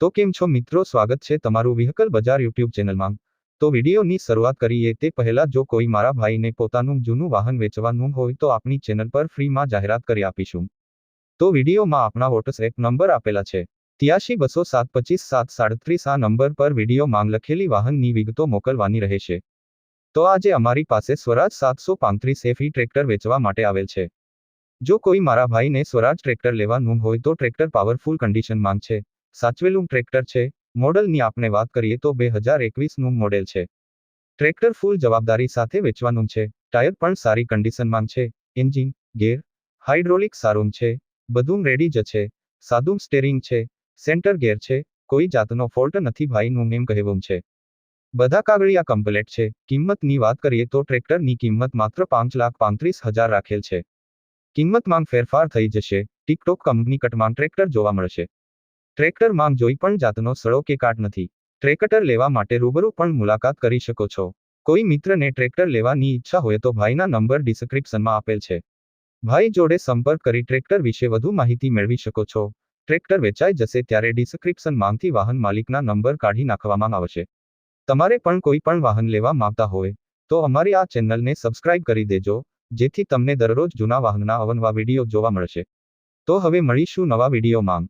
તો કેમ છો મિત્રો? સ્વાગત છે તમારું વ્હીકલ બજાર યુટ્યુબ ચેનલમાં. તો વિડીયોની શરૂઆત કરીએ તે પહેલા જો કોઈ મારા ભાઈને પોતાનું જૂનું વાહન વેચવાનું હોય તો આપણી ચેનલ પર ફ્રીમાં જાહેરાત કરી આપીશું. તો વિડીયોમાં આપણા વોટ્સએપ નંબર આપેલા છે. ત્યાસી બસો સાત પચીસ સાત સાડત્રીસ આ નંબર પર વીડિયો માંગ લખેલી વાહનની વિગતો મોકલવાની રહેશે. તો આજે અમારી પાસે સ્વરાજ સાતસો પાંત્રીસ એફી ટ્રેક્ટર વેચવા માટે આવેલ છે. જો કોઈ મારા ભાઈને સ્વરાજ ટ્રેક્ટર લેવાનું હોય તો ટ્રેક્ટર પાવરફુલ કન્ડિશન માંગ છે. સાચવેલું ટ્રેક્ટર છે. મોડલની આપણે વાત કરીએ તો બે હજાર એકવીસનું મોડેલ છે. ટ્રેક્ટર ફૂલ જવાબદારી સાથે વેચવાનું છે. ટાયર પણ સારી કન્ડિશનમાં છે. એન્જિન ગેર હાઇડ્રોલિક સારું છે. બધું રેડી જ છે. સાદું સ્ટેરિંગ છે. સેન્ટર ગેર છે. કોઈ જાતનો ફોલ્ટ નથી ભાઈનું એમ કહેવું છે. બધા કાગળિયા કમ્પ્લેટ છે. કિંમતની વાત કરીએ તો ટ્રેક્ટરની કિંમત માત્ર પાંચ લાખ પાંત્રીસ હજાર રાખેલ છે. કિંમતમાં ફેરફાર થઈ જશે. ટિકટોક કંપની કટમાં ટ્રેક્ટર જોવા મળશે. ટ્રેક્ટર માંગ જોઈ પણ જાતનો સડો કે કાટ નથી. ટ્રેક્ટર લેવા માટે રૂબરૂ પણ મુલાકાત કરી શકો છો. કોઈ મિત્રને ટ્રેક્ટર લેવાની ઈચ્છા હોય તો ભાઈના નંબર ડિસ્ક્રિપ્શનમાં આપેલ છે. ભાઈ જોડે સંપર્ક કરી ટ્રેક્ટર વિશે વધુ માહિતી મેળવી શકો છો. ટ્રેક્ટર વેચાઈ જશે ત્યારે ડિસ્ક્રિપ્શન માંગથી વાહન માલિકના નંબર કાઢી નાખવામાં આવશે. તમારે પણ કોઈ પણ વાહન લેવા માંગતા હોય, તો અમારી આ ચેનલને સબસ્ક્રાઇબ કરી દેજો, જેથી તમને દરરોજ જૂના વાહનના અવનવા વીડિયો જોવા મળશે. તો હવે મળીશું નવા વીડિયો માંગ